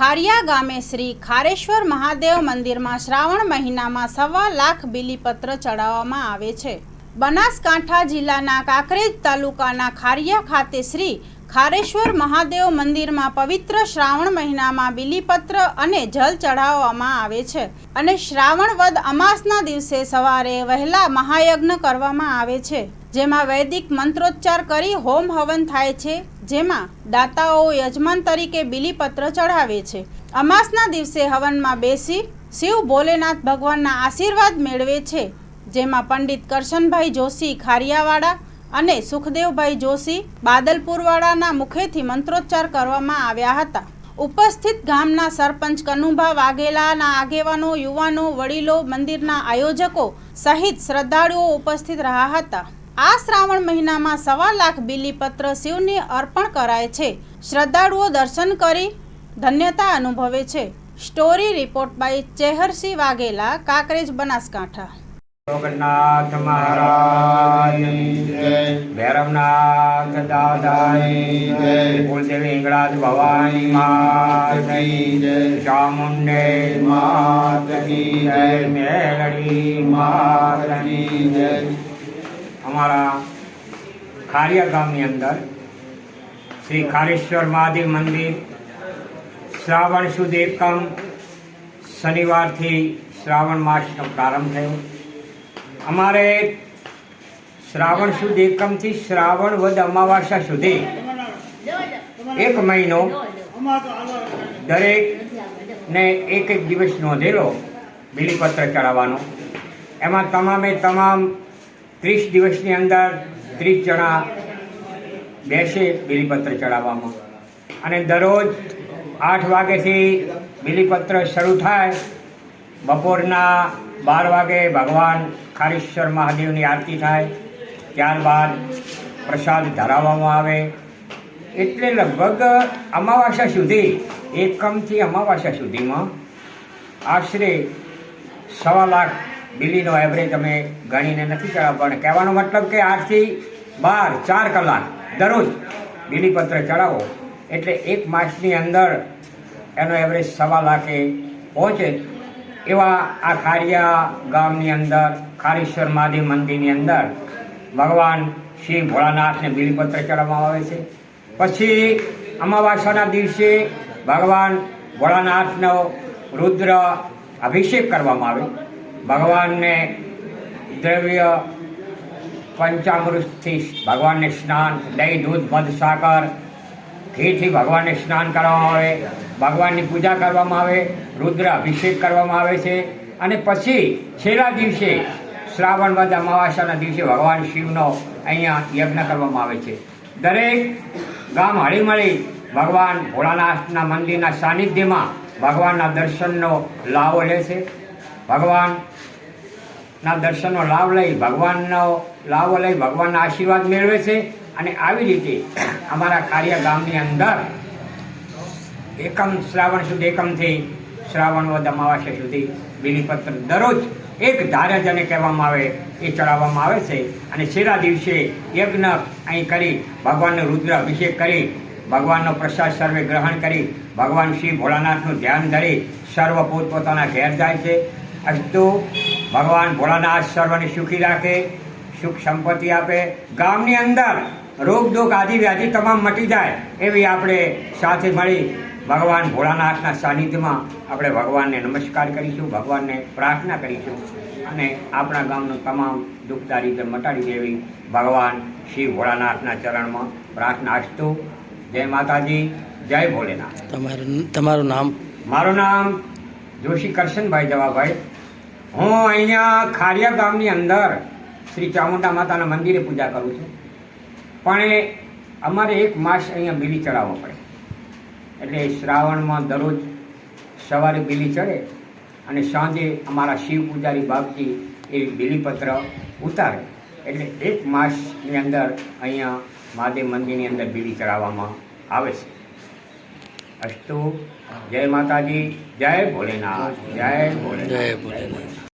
ખારિયા ગામે શ્રી ખારેશ્વર મહાદેવ મંદિરમાં શ્રાવણ મહિનામાં સવા લાખ બિલીપત્ર ચડાવવામાં આવે છે. બનાસકાંઠા જિલ્લાના કાંકરેજ તાલુકાના ખારિયા ખાતે શ્રી ખારેશ્વર મહાદેવ મંદિરમાં પવિત્ર શ્રાવણ મહિનામાં બિલીપત્ર અને જલ ચઢાવવામાં આવે છે અને શ્રાવણ વદ અમાસના દિવસે સવારે વહેલા મહાયજ્ઞ કરવામાં આવે છે, જેમાં વૈદિક મંત્રોચ્ચાર કરી હોમ હવન થાય છે. જેમાં દાતાઓ યજમાન તરીકે બિલીપત્ર ચઢાવે છે. અમાસના દિવસે હવનમાં બેસી શિવ ભોલેનાથ ભગવાનના આશીર્વાદ મેળવે છે, જેમાં પંડિત કરશનભાઈ જોશી ખારિયાવાડા અને સુખદેવભાઈ જોશી બાદલપુરવાડાના મુખેથી મંત્રોચ્ચાર કરવામાં આવ્યા હતા. ઉપસ્થિત ગામના સરપંચ કનુભા વાઘેલાના આગેવાનો, યુવાનો, વડીલો, મંદિરના આયોજકો સહિત શ્રદ્ધાળુઓ ઉપસ્થિત રહ્યા હતા. આ શ્રાવણ મહિનામાં સવા લાખ બિલીપત્ર શિવને અર્પણ કરાય છે. શ્રદ્ધાળુઓ દર્શન કરી ધન્યતા અનુભવે છે. Story report by Chehrasinh Vaghela, Kankrej, Banaskantha. Jagannath Maharaj Bhairavnath દાદાઈ કુલદેવી હિંગળાજ ભવાની માતની ચામુંડે માતની મેલડી માતની અમારા ખારિયા ગામની અંદર શ્રી ખારેશ્વર મહાદેવ મંદિર, શ્રાવણ સુદ એકમ શનિવારથી શ્રાવણ માસનો પ્રારંભ થયો. અમારે શ્રાવણ સુદ એકમથી શ્રાવણ વદ અમાવાસ્યા સુધી એક મહિનો દરેકને એક એક દિવસ નોંધેલો બિલીપત્ર ચડાવવાનો. એમાં તમામે તમામ ત્રીસ દિવસની અંદર ત્રીસ જણા બેસે બિલીપત્ર ચડાવવામાં. અને દરરોજ આઠ વાગ્યાથી બિલીપત્ર શરૂ થાય, બપોરના બાર વાગે ભગવાન ખારેશ્વર મહાદેવની આરતી થાય, ત્યારબાદ પ્રસાદ ધરાવવામાં આવે. એટલે લગભગ અમાવાસ્યા સુધી, એકમથી અમાવાસ્યા સુધીમાં આશરે સવા લાખ બિલીનો એવરેજ અમે ગણીને નથી ચડાવવા પણ કહેવાનો મતલબ કે આઠથી બાર, ચાર કલાક દરરોજ બિલીપત્ર ચડાવો. એટલે એક માસની અંદર એનો એવરેજ સવા લાખે પહોંચે. એવા આ ખારિયા ગામની અંદર, ખારેશ્વર મહાદેવ મંદિરની અંદર ભગવાન શ્રી ભોળાનાથને બિલીપત્ર ચડાવવામાં આવે છે. પછી અમાવાસ્યાના દિવસે ભગવાન ભોળાનાથનો રુદ્ર અભિષેક કરવામાં આવે ભગવાનને દ્રવ્ય પંચામૃતથી ભગવાનને સ્નાન, દહીં, દૂધ, મધ, સાકર, ઘીથી ભગવાનને સ્નાન કરવામાં આવે, ભગવાનની પૂજા કરવામાં આવે, રુદ્ર અભિષેક કરવામાં આવે છે. અને પછી છેલ્લા દિવસે, શ્રાવણ વદ અમાવાસ્યાના દિવસે ભગવાન શિવનો અહીંયા યજ્ઞ કરવામાં આવે છે. દરેક ગામ હળીમળી ભગવાન ભોળાનાથના મંદિરના સાનિધ્યમાં ભગવાનના દર્શનનો લાવો લે છે. ભગવાનના દર્શનનો લાભ લઈ ભગવાનનો લાભ લઈ ભગવાનના આશીર્વાદ મેળવે છે અને આવી રીતે અમારા કાર્ય ગામની અંદર એકમ શ્રાવણ સુધી એકમથી શ્રાવણ વદ અમાવાસ્ય સુધી બિલીપત્ર દરરોજ એક ધારે જેને કહેવામાં આવે એ ચડાવવામાં આવે છે. અને છેલ્લા દિવસે યજ્ઞ અહીં કરી ભગવાનનો રુદ્ર અભિષેક કરી, ભગવાનનો પ્રસાદ સર્વે ગ્રહણ કરી, ભગવાન શ્રી ભોળાનાથનું ધ્યાન ધરી સર્વ પોતપોતાના ઘેર જાય છે. અસ્તુ ભગવાન ભોળાનાથ સર્વને સુખી રાખે સુખ સંપત્તિ આપે. ગામની અંદર રોગ દુઃખ આદિ વ્યાધિ તમામ મટી જાય એવી આપણે સાથે મળી ભગવાન ભોળાનાથના સાનિધ્યમાં આપણે ભગવાનને નમસ્કાર કરીશું ભગવાનને પ્રાર્થના કરીશું અને આપણા ગામનું તમામ દુઃખ દારિદ્ર મટાડી દેવી. ભગવાન શ્રી ભોળાનાથના ચરણમાં પ્રાર્થના અસ્તુ. જય માતાજી જય ભોલેનાથ. તમારું તમારું નામ? મારું નામ જોશી કરશનભાઈ જવાભાઈ. હું અહીંયા ખારિયા ગામની અંદર શ્રી ચામુંડા માતાના મંદિરે પૂજા કરું છું. પણ અમારે એક માસ અહીંયા બીલી ચડાવવો પડે. એટલે શ્રાવણમાં દરરોજ સવારે બીલી ચડે અને સાંજે અમારા શિવ પૂજારી બાપજી એ બીલીપત્ર ઉતારે. એટલે એક માસની અંદર અહીંયા મહાદેવ મંદિરની અંદર બીલી ચડાવવામાં આવે છે. અસ્તુ જય માતાજી જય ભોલેનાથ જય ભોલેનાથ જય ભોલેનાથ